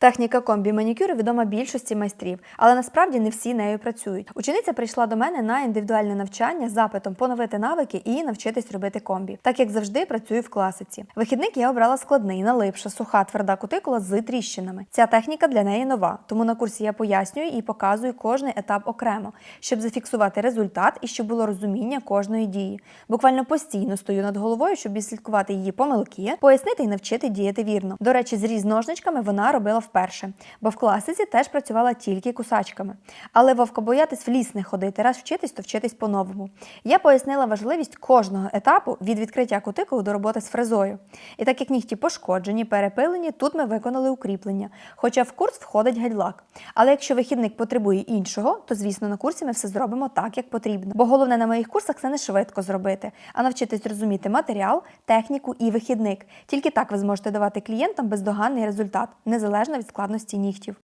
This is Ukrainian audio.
Техніка комбі манікюру відома більшості майстрів, але насправді не всі нею працюють. Учениця прийшла до мене на індивідуальне навчання з запитом поновити навики і навчитись робити комбі. Так як завжди працюю в класиці. Вихідник я обрала складний, налипша, суха, тверда кутикула з тріщинами. Ця техніка для неї нова, тому на курсі я пояснюю і показую кожний етап окремо, щоб зафіксувати результат і щоб було розуміння кожної дії. Буквально постійно стою над головою, щоб відслідкувати її помилки, пояснити і навчити діяти вірно. До речі, зріз ножничками вона робила вперше, бо в класиці теж працювала тільки кусачками. Але вовка боятись в ліс не ходити, раз вчитись, то вчитись по-новому. Я пояснила важливість кожного етапу від відкриття кутикул до роботи з фрезою. І так як нігті пошкоджені, перепилені, тут ми виконали укріплення. Хоча в курс входить гельлак. Але якщо вихідник потребує іншого, то звісно на курсі ми все зробимо так, як потрібно. Бо головне на моїх курсах це не швидко зробити, а навчитись розуміти матеріал, техніку і вихідник. Тільки так ви зможете давати клієнтам бездоганний результат, незалежно від складності нігтів.